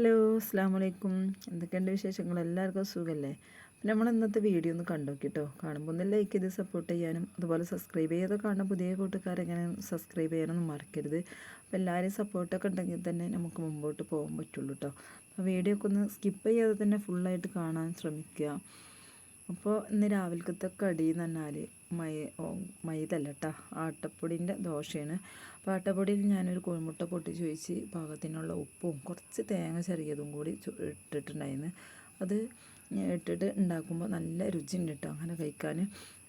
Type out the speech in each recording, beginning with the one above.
Hello അസ്സാം വലൈക്കും എന്തൊക്കെയുണ്ട് വിശേഷങ്ങൾ? എല്ലാവർക്കും സുഖമല്ലേ നമ്മൾ ഇന്നത്തെ വീഡിയോ ഒന്ന് കണ്ടു കേട്ടോ കാണുമ്പോൾ ഒന്ന് ലൈക്ക് ചെയ്ത് സപ്പോർട്ട് ചെയ്യാനും അതുപോലെ സബ്സ്ക്രൈബ് ചെയ്ത് കാണുന്ന പുതിയ കൂട്ടുകാരെങ്ങനെ സബ്സ്ക്രൈബ് ചെയ്യാനൊന്നും മറക്കരുത്. അപ്പോൾ എല്ലാവരും സപ്പോർട്ടൊക്കെ ഉണ്ടെങ്കിൽ തന്നെ നമുക്ക് മുമ്പോട്ട് പോകാൻ പറ്റുള്ളൂ കേട്ടോ അപ്പോൾ വീഡിയോ ഒക്കെ ഒന്ന് സ്കിപ്പ് ചെയ്യാതെ തന്നെ ഫുള്ളായിട്ട് കാണാൻ ശ്രമിക്കുക. അപ്പോൾ ഇന്ന് രാവിലത്തെ കടി എന്ന് പറഞ്ഞാൽ മൈ മൈദല്ല കേട്ടോ ആട്ടപ്പൊടിന്റെ ദോശയാണ്. അപ്പോൾ ആട്ടപ്പൊടിയിൽ ഞാനൊരു കോഴിമുട്ട പൊട്ടി ചോദിച്ച് പാകത്തിനുള്ള ഉപ്പും കുറച്ച് തേങ്ങ ചെറിയതും കൂടി ഇട്ടിട്ടുണ്ടായിരുന്നു. അത് ഇട്ടിട്ട് ഉണ്ടാക്കുമ്പോൾ നല്ല രുചിയുണ്ട് കേട്ടോ അങ്ങനെ കഴിക്കാൻ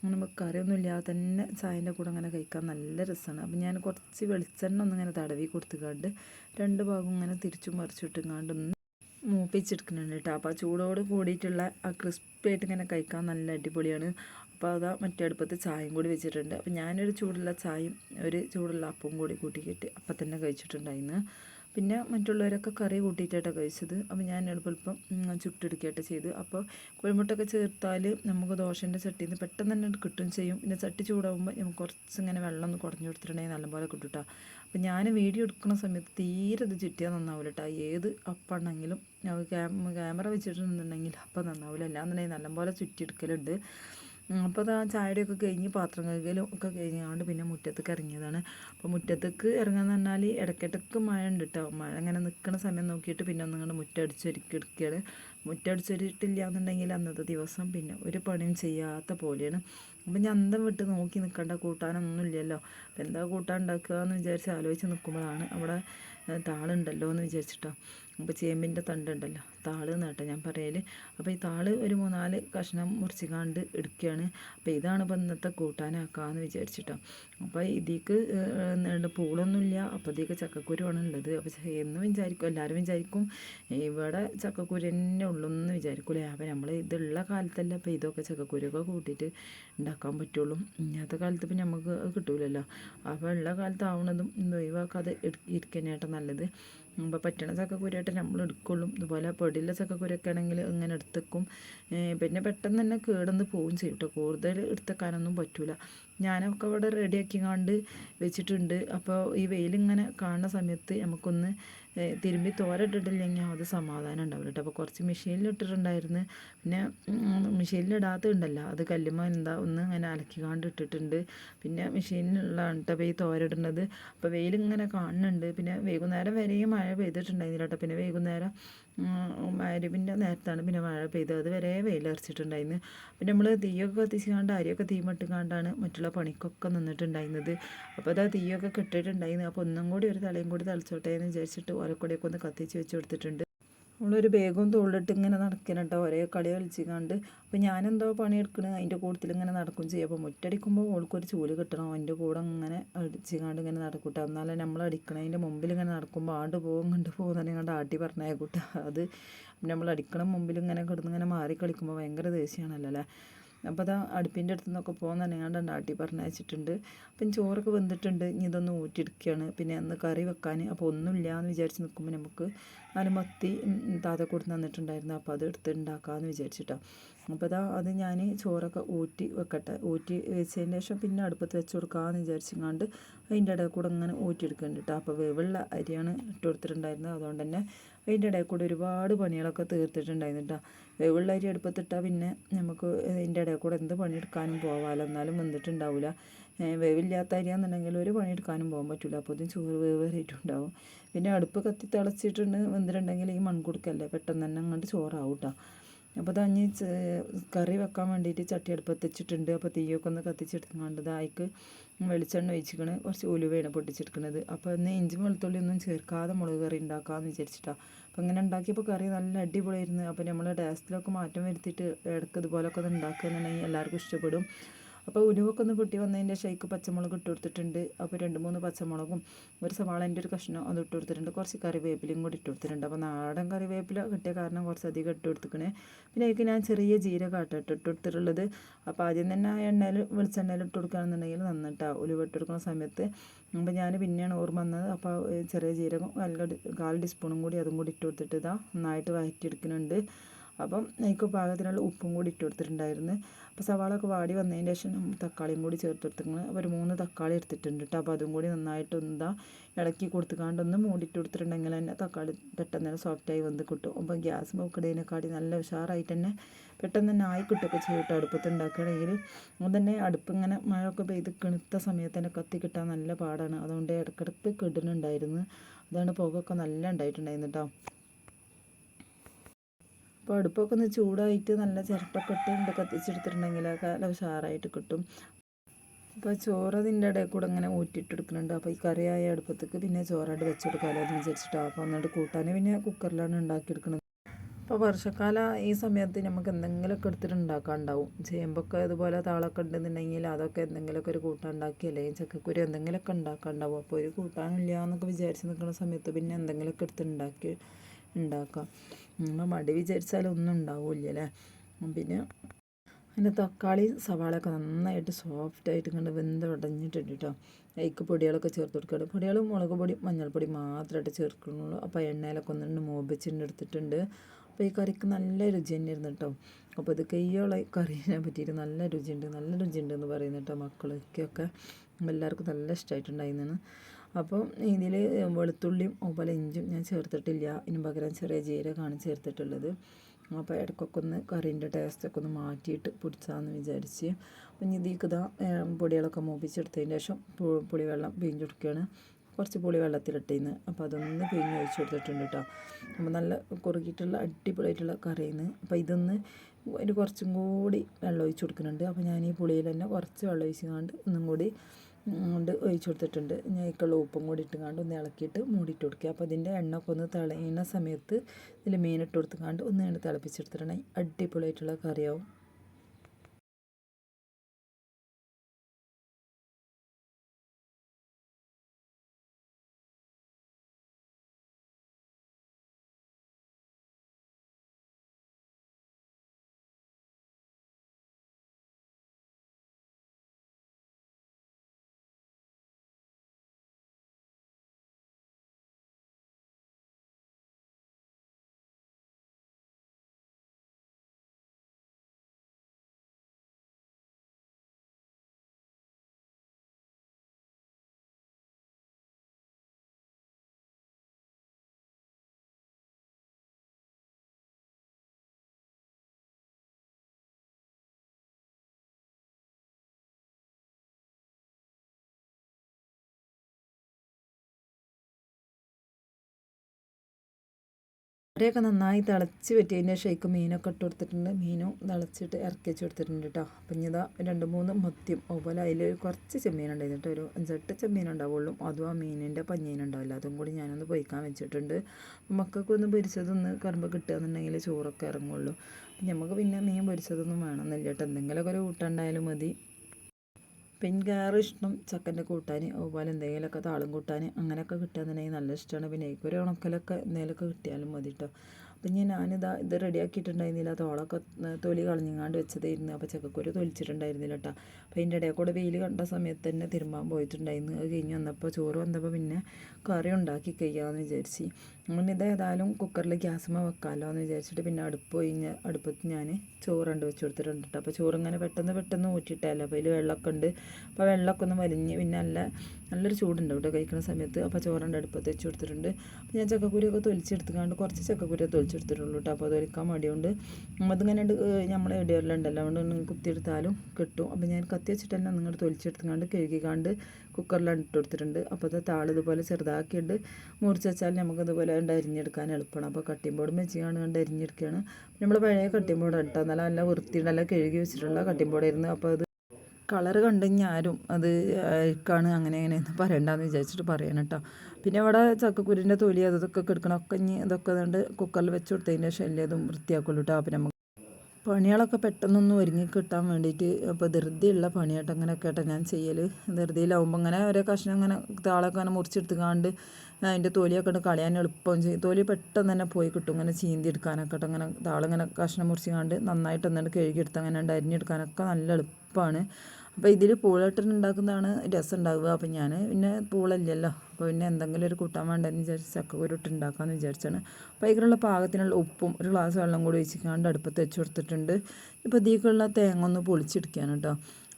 നമുക്ക് കറിയൊന്നും ഇല്ലാതെ തന്നെ ചായന്റെ കൂടെ അങ്ങനെ കഴിക്കാൻ നല്ല രസമാണ് അപ്പം ഞാൻ കുറച്ച് വെളിച്ചെണ്ണ ഒന്നിങ്ങനെ തടവി കൊടുത്തുകൊണ്ട് രണ്ട് ഭാഗം ഇങ്ങനെ തിരിച്ചും മറിച്ചിട്ടുങ്ങാണ്ട് മൂപ്പിച്ചെടുക്കുന്നുണ്ട് കേട്ടോ. അപ്പോൾ ചൂടോട് കൂടിയിട്ടുള്ള ആ ക്രിസ്പി ഇങ്ങനെ കഴിക്കാൻ നല്ല അടിപൊളിയാണ്. അപ്പോൾ അതാ മറ്റേ അടുപ്പത്ത് ചായയും കൂടി വെച്ചിട്ടുണ്ട്. അപ്പോൾ ഞാനൊരു ചൂടുള്ള ചായയും ഒരു ചൂടുള്ള അപ്പവും കൂടി കൂട്ടിക്കിട്ട് അപ്പം തന്നെ കഴിച്ചിട്ടുണ്ടായിരുന്നു. പിന്നെ മറ്റുള്ളവരൊക്കെ കറി കൂട്ടിയിട്ടാണ് കഴിച്ചത്. അപ്പോൾ ഞാൻ എളുപ്പം ചുട്ടെടുക്കുകയായിട്ട് ചെയ്ത്. അപ്പോൾ കുഴിമുട്ടൊക്കെ ചേർത്താൽ നമുക്ക് ദോശന്റെ ചട്ടിയിൽ നിന്ന് പെട്ടെന്ന് തന്നെ കിട്ടും ചെയ്യും. പിന്നെ ചട്ടി ചൂടാകുമ്പോൾ നമുക്ക് കുറച്ച് ഇങ്ങനെ വെള്ളം ഒന്ന് കുറഞ്ഞു കൊടുത്തിട്ടുണ്ടെങ്കിൽ നല്ലപോലെ കിട്ടും. അപ്പോൾ ഞാൻ വീഡിയോ എടുക്കുന്ന സമയത്ത് തീരെ ഇത് ചുറ്റിയാൽ നന്നാവില്ല കേട്ടോ ഏത് അപ്പാണെങ്കിലും ക്യാമറ വെച്ചിട്ടുണ്ടെന്നുണ്ടെങ്കിൽ അപ്പം നന്നാവില്ല അല്ലാന്നുണ്ടെങ്കിൽ നല്ലപോലെ ചുറ്റിയെടുക്കലുണ്ട്. അപ്പോൾ അത് ആ ചായയുടെയൊക്കെ കഴിഞ്ഞ് പാത്രം കഴുകലും ഒക്കെ കഴിഞ്ഞുകൊണ്ട് പിന്നെ മുറ്റത്തേക്ക് ഇറങ്ങിയതാണ്. അപ്പോൾ മുറ്റത്തേക്ക് ഇറങ്ങാന്ന് പറഞ്ഞാൽ ഇടയ്ക്കിടയ്ക്ക് മഴ ഉണ്ട് കേട്ടോ മഴ ഇങ്ങനെ നിൽക്കുന്ന സമയം നോക്കിയിട്ട് പിന്നെ ഒന്നും മുറ്റടിച്ചൊരുക്കി എടുക്കുകയാണ് മുറ്റടിച്ചൊരിട്ടില്ല എന്നുണ്ടെങ്കിൽ അന്നത്തെ ദിവസം പിന്നെ ഒരു പണിയും ചെയ്യാത്ത പോലെയാണ്. അപ്പം ഞാൻ അന്തം വിട്ട് നോക്കി നിൽക്കേണ്ട കൂട്ടാനൊന്നും ഇല്ലല്ലോ. എന്താ കൂട്ടാൻ ഉണ്ടാക്കുക എന്ന് വിചാരിച്ച് ആലോചിച്ച് നിൽക്കുമ്പോഴാണ് അവിടെ താളുണ്ടല്ലോ എന്ന് വിചാരിച്ചിട്ടോ. അപ്പോൾ ചേമ്പിന്റെ തണ്ടുണ്ടല്ലോ താൾ എന്നാട്ടോ ഞാൻ പറയൽ അപ്പോൾ ഈ താൾ ഒരു മൂന്നാൽ കഷ്ണം മുറിച്ചിക്കാണ്ട് എടുക്കുകയാണ് അപ്പോൾ ഇതാണ് ഇപ്പോൾ ഇന്നത്തെ കൂട്ടാനാക്കാമെന്ന് വിചാരിച്ചിട്ടോ. അപ്പോൾ ഇതിക്ക് പൂളൊന്നുമില്ല. അപ്പോൾ ഇതിക്ക് ചക്കക്കുരുവാണ് ഉള്ളത്. അപ്പോൾ എന്ന് വിചാരിക്കും എല്ലാവരും വിചാരിക്കും ഇവിടെ ചക്കക്കുരു തന്നെ ഉള്ളൂ എന്ന് വിചാരിക്കൂലേ. അപ്പോൾ നമ്മൾ ഇതുള്ള കാലത്തല്ല അപ്പോൾ ഇതൊക്കെ ചക്കക്കുരുവൊക്കെ കൂട്ടിയിട്ട് ഉണ്ടാക്കാൻ പറ്റുള്ളൂ. ഇന്നത്തെ കാലത്ത് പിന്നെ നമുക്ക് കിട്ടൂലല്ലോ. അപ്പോൾ ഉള്ള കാലത്ത് ആവണതും ഒഴിവാക്കാതെ ഇരിക്കാനായിട്ട് നല്ലത്. അപ്പോൾ പറ്റണ ചക്കക്കുരുമായിട്ട് നമ്മൾ എടുക്കുള്ളൂ. ഇതുപോലെ പൊടിയുള്ള ചക്കക്കുരൊക്കെ ആണെങ്കിൽ ഇങ്ങനെ എടുത്തേക്കും. പിന്നെ പെട്ടെന്ന് തന്നെ കേടന്ന് പോവുകയും ചെയ്യും കേട്ടോ കൂടുതൽ എടുത്തേക്കാനൊന്നും പറ്റില്ല ഞാനൊക്കെ ഇവിടെ റെഡിയാക്കി കണ്ട് വെച്ചിട്ടുണ്ട്. അപ്പോൾ ഈ വെയിലിങ്ങനെ കാണുന്ന സമയത്ത് നമുക്കൊന്ന് തിരുമ്പി തോരട്ടിട്ടില്ലെങ്കിൽ അത് സമാധാനം ഉണ്ടാവില്ല കേട്ടോ അപ്പോൾ കുറച്ച് മെഷീനിൽ ഇട്ടിട്ടുണ്ടായിരുന്നു. പിന്നെ മെഷീനിലിടാത്തതുണ്ടല്ലോ അത് കല്ലുമ്മ എന്താ ഒന്ന് ഇങ്ങനെ അലക്കിക്കാണ്ട് ഇട്ടിട്ടുണ്ട്. പിന്നെ മെഷീനിലുള്ളതാണ് കേട്ടോ അപ്പോൾ ഈ തോരടുന്നത് അപ്പോൾ വെയിലിങ്ങനെ കാണുന്നുണ്ട്. പിന്നെ വൈകുന്നേരം വരെയും മഴ പെയ്തിട്ടുണ്ടായിരുന്നില്ല കേട്ടോ പിന്നെ വൈകുന്നേരം മരുവിന്റെ നേരത്താണ് പിന്നെ മഴ പെയ്തത് അതുവരെ വെയിലറച്ചിട്ടുണ്ടായിരുന്നു പിന്നെ നമ്മൾ തീയൊക്കെ കത്തിച്ചുകൊണ്ട് അരിയൊക്കെ തീമട്ടുകൊണ്ടാണ് മറ്റുള്ള പണിക്കൊക്കെ നിന്നിട്ടുണ്ടായിരുന്നത്. അപ്പോൾ അത് തീയൊക്കെ കെട്ടിട്ടുണ്ടായിരുന്നു അപ്പോൾ ഒന്നും കൂടി ഒരു തലയും കൂടി തളിച്ചോട്ടെ എന്ന് വിചാരിച്ചിട്ട് ഓലക്കൊടിയൊക്കെ ഒന്ന് കത്തിച്ച് വെച്ച് കൊടുത്തിട്ടുണ്ട്. നമ്മളൊരു ബേഗും തോളിലിട്ട് ഇങ്ങനെ നടക്കണം കേട്ടോ ഒരേ കളി കളിച്ചിക്കാണ്ട് അപ്പോൾ ഞാനെന്തോ പണിയെടുക്കണ അതിന്റെ കൂട്ടത്തിൽ ഇങ്ങനെ നടക്കും ചെയ്യും. അപ്പോൾ മുറ്റടിക്കുമ്പോൾ ഓൾക്കൊരു ചൂൽ കിട്ടണം. അതിന്റെ കൂടെ ഇങ്ങനെ അടിച്ചിക്കാണ്ട് ഇങ്ങനെ നടക്കൂട്ട. എന്നാലും നമ്മൾ അടിക്കണതിന്റെ മുമ്പിൽ ഇങ്ങനെ നടക്കുമ്പോൾ ആണ്ട് പോകും കണ്ട് പോകുന്നതിനെ കണ്ട് ആട്ടി പറഞ്ഞേക്കൂട്ട. അത് നമ്മൾ അടിക്കണം മുമ്പിൽ ഇങ്ങനെ കിടന്ന് ഇങ്ങനെ മാറി കളിക്കുമ്പോൾ ഭയങ്കര ദേഷ്യമാണല്ലോ അല്ലേ? അപ്പോൾ അതാ അടുപ്പിന്റെ അടുത്തു നിന്നൊക്കെ പോകുന്ന ഞാണ്ട് ആട്ടി പറഞ്ഞയച്ചിട്ടുണ്ട് അപ്പം ചോറൊക്കെ വെന്തിട്ടുണ്ട്. ഇനി ഇതൊന്ന് ഊറ്റിയെടുക്കുകയാണ് പിന്നെ അന്ന് കറി വെക്കാൻ. അപ്പോൾ ഒന്നുമില്ല എന്ന് വിചാരിച്ച് നിൽക്കുമ്പോൾ നമുക്ക് നാല് മത്തി താത്ത കൊടുത്ത് തന്നിട്ടുണ്ടായിരുന്നു. അപ്പോൾ അത് എടുത്ത് ഉണ്ടാക്കാമെന്ന് വിചാരിച്ചിട്ടാണ് അപ്പോൾ അതാ അത് ഞാൻ ചോറൊക്കെ ഊറ്റി വെക്കട്ടെ. ഊറ്റി വെച്ചതിന് ശേഷം പിന്നെ അടുപ്പത്ത് വെച്ച് കൊടുക്കാമെന്ന് വിചാരിച്ചിങ്ങാണ്ട് അതിന്റെ ഇടയിൽ കൂടെ അങ്ങനെ ഊറ്റിയെടുക്കുന്നുണ്ട് കേട്ടോ അപ്പോൾ വെള്ള അരിയാണ് ഇട്ട് കൊടുത്തിട്ടുണ്ടായിരുന്നത്. അതുകൊണ്ട് തന്നെ അതിന്റെ ഇടയിൽ കൂടെ ഒരുപാട് പണികളൊക്കെ തീർത്തിട്ടുണ്ടായിരുന്നു കേട്ടോ അരി അടുപ്പത്തിട്ടാൽ പിന്നെ നമുക്ക് അതിന്റെ ഇടയിൽ കൂടെ എന്ത് പണിയെടുക്കാനും പോവാമല്ലോ എന്നാലും വന്നിട്ടുണ്ടാവില്ല വേവില്ലാത്ത അരിയാണെന്നുണ്ടെങ്കിൽ ഒരു പണിയെടുക്കാനും പോകാൻ പറ്റില്ല അപ്പോൾ അതും ചോറ് വേവേറിയിട്ടുണ്ടാവും പിന്നെ അടുപ്പ് കത്തി തിളച്ചിട്ടുണ്ട് വെന്തിട്ടുണ്ടെങ്കിൽ ഈ മൺകുടുക്കല്ലേ പെട്ടെന്ന് തന്നെ അങ്ങോട്ട് ചോറാവും കേട്ടോ അപ്പോൾ തഞ്ഞ് കറി വെക്കാൻ വേണ്ടിയിട്ട് ചട്ടി അടുപ്പത്ത് വെച്ചിട്ടുണ്ട് അപ്പോൾ തീയൊക്കെ ഒന്ന് കത്തിച്ചെടുക്കാണ്ട് ഇതായിക്ക് വെളിച്ചെണ്ണ ഒഴിച്ചിക്കണ്. കുറച്ച് ഉലുവയാണ് പൊട്ടിച്ചെടുക്കുന്നത് അപ്പോൾ ഇന്ന് ഇഞ്ചും വെളുത്തുള്ളി ഒന്നും ചേർക്കാതെ മുളക് കറി ഉണ്ടാക്കാമെന്ന് വിചാരിച്ചിട്ടാണ് അപ്പോൾ ഇങ്ങനെ ഉണ്ടാക്കിയപ്പോൾ കറി നല്ല അടിപൊളിയായിരുന്നു. അപ്പോൾ നമ്മൾ ടേസ്റ്റിലൊക്കെ മാറ്റം വരുത്തിയിട്ട് ഇടയ്ക്ക് ഇതുപോലൊക്കെ ഒന്ന് ഉണ്ടാക്കുകയെന്നുണ്ടെങ്കിൽ എല്ലാവർക്കും ഇഷ്ടപ്പെടും. അപ്പോൾ ഉലുവൊക്കെ ഒന്ന് പൊട്ടി വന്നതിന്റെ ഷേക്ക് പച്ചമുളക് ഇട്ട് കൊടുത്തിട്ടുണ്ട്. അപ്പോൾ രണ്ട് മൂന്ന് പച്ചമുളകും ഒരു സവാളന്റെ ഒരു കഷ്ണം അത് ഇട്ട് കൊടുത്തിട്ടുണ്ട്. കുറച്ച് കറിവേപ്പിലയും കൂടി ഇട്ട് കൊടുത്തിട്ടുണ്ട്. അപ്പോൾ നാടൻ കറിവേപ്പില കിട്ടിയ കാരണം കുറച്ച് അധികം ഇട്ട് കൊടുത്തിക്കണേ. പിന്നെ അതിലേക്ക് ഞാൻ ചെറിയ ജീരകം ഇട്ട് ഇട്ട് കൊടുത്തിട്ടുള്ളത്. അപ്പോൾ ആദ്യം തന്നെ എണ്ണയിൽ വെളിച്ചെണ്ണയിൽ ഇട്ട് കൊടുക്കുകയാണെന്നുണ്ടെങ്കിൽ നന്നിട്ടാണ് ഉലുവ ഇട്ട് കൊടുക്കുന്ന സമയത്ത് അപ്പോൾ ഞാൻ പിന്നെയാണ് ഓർമ്മ വന്നത്. അപ്പോൾ ചെറിയ ജീരകം കാൽ ടീസ്പൂണും കൂടി അതും കൂടി ഇട്ട് കൊടുത്തിട്ട് ഇതാ നന്നായിട്ട് വഴറ്റിയെടുക്കുന്നുണ്ട് അപ്പം എനിക്ക് പാകത്തിനുള്ള ഉപ്പും കൂടി ഇട്ട് കൊടുത്തിട്ടുണ്ടായിരുന്നു. അപ്പോൾ സവാള ഒക്കെ വാടി വന്നതിന് ശേഷം തക്കാളിയും കൂടി ചേർത്ത് കൊടുത്തിട്ടുണ്ട്. അപ്പോൾ ഒരു മൂന്ന് തക്കാളി എടുത്തിട്ടുണ്ട് കേട്ടോ. അപ്പോൾ അതും കൂടി നന്നായിട്ട് എന്താ ഇളക്കി കൊടുത്തുകാണ്ടൊന്ന് മൂടിയിട്ട് കൊടുത്തിട്ടുണ്ടെങ്കിൽ തന്നെ തക്കാളി പെട്ടെന്ന് തന്നെ സോഫ്റ്റായി വന്ന് കിട്ടും. അപ്പോൾ ഗ്യാസ് നോക്കിടേനെക്കാട്ടി നല്ല ഉഷാറായിട്ട് തന്നെ പെട്ടെന്ന് തന്നെ ആയി കിട്ടുക ചെയ്തിട്ട് അടുപ്പത്ത് ഉണ്ടാക്കുകയാണെങ്കിൽ തന്നെ അടുപ്പ് ഇങ്ങനെ മഴയൊക്കെ പെയ്ത് കിണുത്ത സമയത്ത് തന്നെ കത്തി കിട്ടാൻ നല്ല പാടാണ്. അതുകൊണ്ട് ഇടക്കിടക്ക് കിടുന്നുണ്ടായിരുന്നു. അതാണ് പുകയൊക്കെ നല്ല ഉണ്ടായിട്ടുണ്ടായിരുന്നു കേട്ടോ. അപ്പോൾ അടുപ്പൊക്കെ ഒന്ന് ചൂടായിട്ട് നല്ല ചിരട്ടൊക്കെ ഇട്ട് കത്തിച്ചെടുത്തിട്ടുണ്ടെങ്കിൽ നല്ല ഉഷാറായിട്ട് കിട്ടും. അപ്പോൾ ചോറ് അതിന്റെ ഇടയിൽ കൂടെ ഇങ്ങനെ ഊറ്റിട്ടെടുക്കുന്നുണ്ട് അപ്പോൾ ഈ കറിയായ അടുപ്പത്തേക്ക് പിന്നെ ചോറായിട്ട് വെച്ചെടുക്കാമല്ലോ എന്ന് വിചാരിച്ചിട്ടാണ് അപ്പോൾ എന്നിട്ട് കൂട്ടാൻ പിന്നെ കുക്കറിലാണ് ഉണ്ടാക്കിയെടുക്കുന്നത് അപ്പോൾ വർഷക്കാല ഈ സമയത്ത് നമുക്ക് എന്തെങ്കിലുമൊക്കെ എടുത്തിട്ട് ഉണ്ടാക്കാൻ ഉണ്ടാവും ചേമ്പൊക്കെ ഇതുപോലെ താളൊക്കെ ഉണ്ടെന്നുണ്ടെങ്കിൽ അതൊക്കെ എന്തെങ്കിലുമൊക്കെ ഒരു കൂട്ടാൻ ഉണ്ടാക്കി അല്ലെങ്കിൽ ചക്കക്കുരു എന്തെങ്കിലുമൊക്കെ ഉണ്ടാക്കാൻ ഉണ്ടാവും അപ്പോൾ ഒരു കൂട്ടാനില്ല എന്നൊക്കെ വിചാരിച്ച് നിൽക്കുന്ന സമയത്ത് പിന്നെ എന്തെങ്കിലുമൊക്കെ എടുത്ത് ഉണ്ടാക്കി ഉണ്ടാക്കാം. നമ്മൾ മടി വിചാരിച്ചാലൊന്നും ഉണ്ടാവില്ല അല്ലേ പിന്നെ അതിന്റെ തക്കാളി സവാളയൊക്കെ നന്നായിട്ട് സോഫ്റ്റായിട്ട് ഇങ്ങോട്ട് വെന്ത് ഉടഞ്ഞിട്ടുണ്ട് കേട്ടോ അതിക്ക് പൊടികളൊക്കെ ചേർത്ത് കൊടുക്കുകയാണ് പൊടികളും മുളക് പൊടി മഞ്ഞൾപ്പൊടി മാത്രമായിട്ട് ചേർക്കുന്നുള്ളൂ. അപ്പോൾ എണ്ണയിലൊക്കെ ഒന്നുണ്ട് മോപിച്ചിട്ട് എടുത്തിട്ടുണ്ട്. അപ്പോൾ ഈ കറിക്ക് നല്ല രുചി തന്നെയായിരുന്നു കേട്ടോ അപ്പോൾ ഇത് കയ്യോള കറീനെ പറ്റിയിട്ട് നല്ല രുചിയുണ്ട്. നല്ല രുചിയുണ്ട് എന്ന് പറയുന്നത് കേട്ടോ മക്കൾക്കൊക്കെ എല്ലാവർക്കും നല്ല ഇഷ്ടമായിട്ടുണ്ടായിരുന്നു അപ്പോൾ ഇതിൽ വെളുത്തുള്ളിയും അതുപോലെ ഇഞ്ചും ഞാൻ ചേർത്തിട്ടില്ല. ഇതിന് പകരം ചെറിയ ജീരകമാണ് ചേർത്തിട്ടുള്ളത്. അപ്പോൾ ഇടയ്ക്കൊക്കെ ഒന്ന് കറീന്റെ ടേസ്റ്റൊക്കെ ഒന്ന് മാറ്റിയിട്ട് പിടിച്ചാന്ന് വിചാരിച്ച്. അപ്പം ഇതിലേക്ക് ഇതാ പൊടികളൊക്കെ മൂപ്പിച്ചെടുത്തതിന് ശേഷം പുളിവെള്ളം പിഴിഞ്ഞെടുക്കുകയാണ് കുറച്ച് പുളി വെള്ളത്തിലിട്ടിന്ന് അപ്പോൾ അതൊന്ന് പിഴിഞ്ഞ് ഒഴിച്ച് കൊടുത്തിട്ടുണ്ട് കേട്ടോ അപ്പോൾ നല്ല കുറുകിയിട്ടുള്ള അടിപൊളിയായിട്ടുള്ള കറിയിന്ന് അപ്പോൾ ഇതൊന്ന് ഒരു കുറച്ചും കൂടി വെള്ളം ഒഴിച്ച് കൊടുക്കുന്നുണ്ട്. അപ്പോൾ ഞാൻ ഈ പുളിയിൽ തന്നെ കുറച്ച് വെള്ളം ഒഴിച്ചുകൊണ്ട് ഒന്നും കൂടി കൊണ്ട് ഒഴിച്ചു കൊടുത്തിട്ടുണ്ട്. ഞേക്കുള്ള ഉപ്പും കൂടി ഇട്ടുകൊണ്ട് ഒന്ന് ഇളക്കിയിട്ട് മൂടിയിട്ട് കൊടുക്കുക. അപ്പോൾ അതിന്റെ എണ്ണ ഒക്കെ ഒന്ന് തിളയുന്ന സമയത്ത് ഇതിൽ മീനിട്ട് കൊടുത്തുകൊണ്ട് ഒന്ന് തിളപ്പിച്ചെടുത്തിട്ടുണ്ടെങ്കിൽ അടിപൊളിയായിട്ടുള്ള കറിയാവും. കറിയൊക്കെ നന്നായി തിളച്ച് പറ്റിയതിന് ശേഷം മീനൊക്കെ ഇട്ട് കൊടുത്തിട്ടുണ്ട്. മീനും തിളച്ചിട്ട് ഇറക്കി വെച്ച് കൊടുത്തിട്ടുണ്ട് കേട്ടോ അപ്പം ഇനി ഇതാ രണ്ട് മൂന്ന് മത്തിയും അതുപോലെ അതിൽ കുറച്ച് ചെമ്മീൻ ഉണ്ടായിരുന്നു കേട്ടോ ഒരു അഞ്ചെട്ട് ചെമ്മീൻ ഉണ്ടാവുള്ളൂ. അതും ആ മീനിന്റെ പഞ്ഞീനുണ്ടാവില്ല അതും കൂടി ഞാനൊന്ന് പൊയ്ക്കാൻ വെച്ചിട്ടുണ്ട്. മക്കൾക്കൊന്ന് പൊരിച്ചതൊന്ന് കറുമ്പ് കിട്ടുകയെന്നുണ്ടെങ്കിൽ ചോറൊക്കെ ഇറങ്ങുള്ളൂ. നമുക്ക് പിന്നെ മീൻ പൊരിച്ചതൊന്നും വേണമെന്നില്ല കേട്ടോ എന്തെങ്കിലുമൊക്കെ ഒരു കൂട്ടുണ്ടായാലും മതി. പെൺകാറ് ഇഷ്ടം ചക്കന്റെ കൂട്ടാൻ അതുപോലെ എന്തെങ്കിലുമൊക്കെ താളും കൂട്ടാൻ അങ്ങനെയൊക്കെ കിട്ടുകയെന്നുണ്ടെങ്കിൽ നല്ല ഇഷ്ടമാണ്. പിന്നെ ഒരു ഉണക്കലൊക്കെ എന്തെങ്കിലുമൊക്കെ കിട്ടിയാലും മതി കേട്ടോ അപ്പം ഞാൻ ഞാനിതാ ഇത് റെഡിയാക്കിയിട്ടുണ്ടായിരുന്നില്ല തോളൊക്കെ തൊലി കളഞ്ഞങ്ങാണ്ട് വെച്ചതായിരുന്നു. അപ്പോൾ ചക്കക്കുരു തൊലിച്ചിട്ടുണ്ടായിരുന്നില്ല കേട്ടോ അപ്പോൾ അതിന്റെ ഇടയിൽ കൂടെ വെയിൽ കണ്ട സമയത്ത് തന്നെ തിരുമ്പാൻ പോയിട്ടുണ്ടായിരുന്നു. അത് കഴിഞ്ഞ് വന്നപ്പോൾ ചോറ് വന്നപ്പോൾ പിന്നെ കറി ഉണ്ടാക്കി കഴിയാമെന്ന് വിചാരിച്ച്. ഇത് ഏതായാലും കുക്കറിൽ ഗ്യാസുമ്മ വെക്കാമല്ലോ എന്ന് വിചാരിച്ചിട്ട് പിന്നെ അടുപ്പ് കഴിഞ്ഞ് അടുപ്പത്ത് ഞാൻ ചോറ് രണ്ട് വെച്ച് കൊടുത്തിട്ടുണ്ട് കേട്ടോ അപ്പോൾ ചോറ് ഇങ്ങനെ പെട്ടെന്ന് പെട്ടെന്ന് ഊറ്റിയിട്ടല്ലോ. അപ്പോൾ അതിൽ വെള്ളമൊക്കെ ഉണ്ട് അപ്പോൾ വെള്ളമൊക്കെ ഒന്ന് വലിഞ്ഞ് പിന്നെ നല്ല നല്ലൊരു ചൂടുണ്ട് കേട്ടോ കഴിക്കുന്ന സമയത്ത്. അപ്പോൾ ചോറിന്റെ അടുപ്പത്ത് വെച്ച് കൊടുത്തിട്ടുണ്ട് അപ്പോൾ ഞാൻ ചക്കക്കുരിയൊക്കെ തൊലിച്ചെടുത്തുകൊണ്ട് കുറച്ച് ചക്കക്കുരി തൊലിച്ചെടുത്തിട്ടുള്ളൂ കേട്ടോ. അപ്പോൾ തൊലിക്കാൻ മടിയുണ്ട് അതിങ്ങനെ നമ്മൾ ഇടയിലുണ്ടല്ലോ അതുകൊണ്ട് കുത്തിയെടുത്താലും കിട്ടും. അപ്പോൾ ഞാൻ കത്തി വെച്ചിട്ട് തന്നെ നിങ്ങൾ തൊലിച്ചെടുത്തുകൊണ്ട് കഴുകിക്കാണ്ട് കുക്കറിലാണ് ഇട്ട് കൊടുത്തിട്ടുണ്ട്. അപ്പോൾ അത് താളിതുപോലെ ചെറുതാക്കിയിട്ട് മുറിച്ച് വെച്ചാൽ നമുക്കതുപോലെ കണ്ട് അരിഞ്ഞെടുക്കാൻ എളുപ്പമാണ് അപ്പോൾ കട്ടിംഗ് ബോർഡും വെച്ചാണ് കണ്ട് അരിഞ്ഞെടുക്കുകയാണ് നമ്മൾ പഴയ കട്ടിംഗ് ബോർഡ് ഇട്ടാൽ നല്ല നല്ല വൃത്തിയുടെ നല്ല കഴുകി വെച്ചിട്ടുള്ള കട്ടിംഗ് ബോർഡായിരുന്നു അപ്പോൾ അത് കളർ കണ്ടുകഴിഞ്ഞാൽ ആരും അത് അഴുക്കാണ് അങ്ങനെ എങ്ങനെയെന്ന് പറയണ്ടെന്ന് വിചാരിച്ചിട്ട് പറയണം കേട്ടോ പിന്നെ അവിടെ ചക്കക്കുരിന്റെ തൊലി അതൊക്കെ കിടക്കണമൊക്കെ ഇനി ഇതൊക്കെ അതുകൊണ്ട് കുക്കറിൽ വെച്ച് കൊടുത്തതിന്റെ ശല്യം വൃത്തിയാക്കുള്ളൂ കേട്ടോ അപ്പം നമുക്ക് പണികളൊക്കെ പെട്ടെന്നൊന്നും ഒരുങ്ങി കിട്ടാൻ വേണ്ടിയിട്ട് അപ്പോൾ ധൃതിയുള്ള പണിയായിട്ട് അങ്ങനെയൊക്കെ ആയിട്ടാണ് ഞാൻ ചെയ്യൽ ധൃതിയിലാവുമ്പോൾ അങ്ങനെ ഓരോ കഷ്ണം അങ്ങനെ താളൊക്കെ അങ്ങനെ മുറിച്ചെടുത്തുകാണ്ട് അതിന്റെ തൊലിയൊക്കെ ഇട്ട് കളയാൻ എളുപ്പം ചെയ്യും തൊലി പെട്ടെന്ന് തന്നെ പോയി കിട്ടും. ഇങ്ങനെ ചീന്തി എടുക്കാനൊക്കെ അങ്ങനെ താളിങ്ങനെ കഷ്ണം മുറിച്ചുകൊണ്ട് നന്നായിട്ട് എന്നിട്ട് കഴുകിയെടുത്ത് അങ്ങനെ അരിഞ്ഞെടുക്കാനൊക്കെ നല്ല എളുപ്പമാണ് അപ്പോൾ ഇതിൽ പൂളിട്ടിട്ട് ഉണ്ടാക്കുന്നതാണ് രസം ഉണ്ടാവുക. അപ്പോൾ ഞാൻ പിന്നെ പൂളല്ലല്ലോ. അപ്പോൾ പിന്നെ എന്തെങ്കിലും ഒരു കൂട്ടാൻ വേണ്ടെന്ന് വിചാരിച്ച് ചക്കക്കുരുട്ട് ഉണ്ടാക്കാമെന്ന് വിചാരിച്ചാണ്. അപ്പോൾ ഇതിലുള്ള പാകത്തിനുള്ള ഉപ്പും ഒരു ഗ്ലാസ് വെള്ളം കൂടി ഒഴിച്ചിക്കാണ്ട് അടുപ്പത്ത് വെച്ച് കൊടുത്തിട്ടുണ്ട്. ഇപ്പോൾ ഇതിലേക്കുള്ള തേങ്ങ ഒന്ന് പൊളിച്ചെടുക്കുകയാണ് കേട്ടോ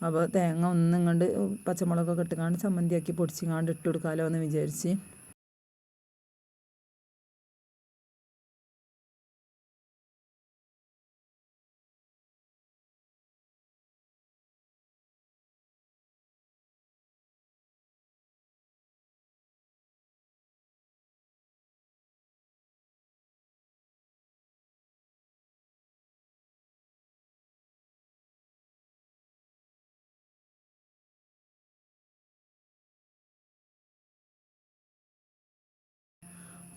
അപ്പോൾ തേങ്ങ ഒന്നും കണ്ട് പച്ചമുളകൊക്കെ ഇട്ടുകാണ്ട് ചമ്മന്തിയാക്കി പൊടിച്ചിങ്ങാണ്ട് ഇട്ട് കൊടുക്കാമല്ലോ എന്ന് വിചാരിച്ച്.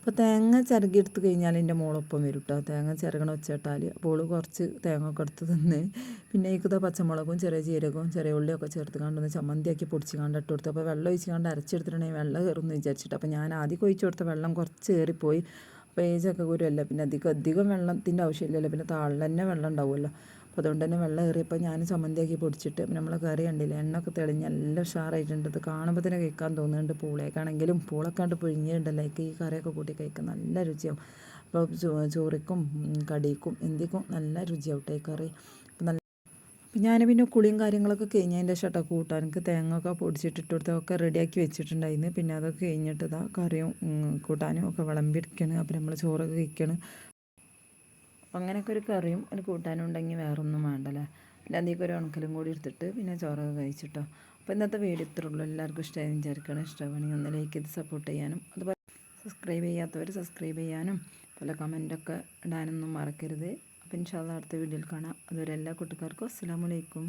അപ്പോൾ തേങ്ങ ചിരകിയെടുത്ത് കഴിഞ്ഞാൽ എന്റെ മോളൊപ്പം വരും കേട്ടോ തേങ്ങ ചിരകണ വെച്ചിട്ടാൽ അപ്പോൾ കുറച്ച് തേങ്ങ ഒക്കെ എടുത്ത് തിന്ന് പിന്നെ ഇതിൽ പച്ചമുളകും ചെറിയ ജീരകവും ചെറിയ ഉള്ളിയൊക്കെ ചേർത്ത് കണ്ടൊന്ന് ചമ്മന്തിയാക്കി പൊടിച്ച് കണ്ട് ഇട്ട് കൊടുത്തു. അപ്പോൾ വെള്ളം ഒഴിച്ച് കണ്ട് അരച്ചെടുത്തിട്ടുണ്ടെങ്കിൽ വെള്ളം കയറുമെന്ന് വിചാരിച്ചിട്ട്. അപ്പോൾ ഞാൻ ആദ്യം ഒഴിച്ച് കൊടുത്ത വെള്ളം കുറച്ച് കയറിപ്പോയി. അപ്പോൾ ഈ ചക്കക്കുരുവല്ല പിന്നെ അധികം അധികം വെള്ളത്തിന്റെ ആവശ്യമില്ലല്ലോ. പിന്നെ താളിൽ തന്നെ വെള്ളം ഉണ്ടാവുമല്ലോ. അപ്പോൾ അതുകൊണ്ട് തന്നെ വെള്ളം കയറിയപ്പോൾ ഞാൻ ചമ്മന്തിയാക്കി പൊടിച്ചിട്ട് നമ്മൾ കറി കണ്ടില്ല എണ്ണൊക്കെ തെളിഞ്ഞ് നല്ല ഉഷാറായിട്ടുണ്ട്. ഇത് കാണുമ്പോൾ തന്നെ കഴിക്കാൻ തോന്നുന്നുണ്ട്. പൂളേക്കാണെങ്കിലും പൂളൊക്കെ കണ്ട് ലൈക്ക് ഈ കറിയൊക്കെ കൂട്ടി കഴിക്കാൻ നല്ല രുചിയാവും. അപ്പോൾ ചോറിക്കും കടിക്കും എന്തിക്കും നല്ല രുചിയാവട്ടെ ഈ കറി. നല്ല ഞാൻ പിന്നെ കുളിയും കാര്യങ്ങളൊക്കെ കഴിഞ്ഞതിന്റെ ശേഷം കൂട്ടാൻ. എനിക്ക് തേങ്ങ ഒക്കെ പൊടിച്ചിട്ടിട്ട് കൊടുത്തൊക്കെ റെഡിയാക്കി വെച്ചിട്ടുണ്ടായിരുന്നു. പിന്നെ അതൊക്കെ കഴിഞ്ഞിട്ട് ഇതാ കറിയും കൂട്ടാനും ഒക്കെ വിളമ്പിരിക്കണം അപ്പോൾ നമ്മൾ ചോറൊക്കെ കഴിക്കണം. അപ്പം അങ്ങനെയൊക്കെ ഒരു കറിയും ഒരു കൂട്ടാനും ഉണ്ടെങ്കിൽ വേറൊന്നും വേണ്ടല്ലേ? അതിലേക്ക് ഒരു ഉണക്കലും കൂടി എടുത്തിട്ട് പിന്നെ ചോറൊക്കെ കഴിച്ചിട്ടോ. അപ്പോൾ ഇന്നത്തെ വീഡിയോ ഇത്രേ ഉള്ളൂ. എല്ലാവർക്കും ഇഷ്ടമായി വിചാരിക്കണം. ഇഷ്ടമാണെങ്കിൽ ഒന്ന് ലൈക്ക് ചെയ്ത് സപ്പോർട്ട് ചെയ്യാനും അതുപോലെ സബ്സ്ക്രൈബ് ചെയ്യാത്തവർ സബ്സ്ക്രൈബ് ചെയ്യാനും പല കമന്റൊക്കെ ഇടാനൊന്നും മറക്കരുത്. അപ്പോൾ ഇൻഷാല്ല അടുത്ത വീഡിയോയിൽ കാണാം. അതുവരെ എല്ലാ കൂട്ടുകാർക്കും അസ്സാം വലൈക്കും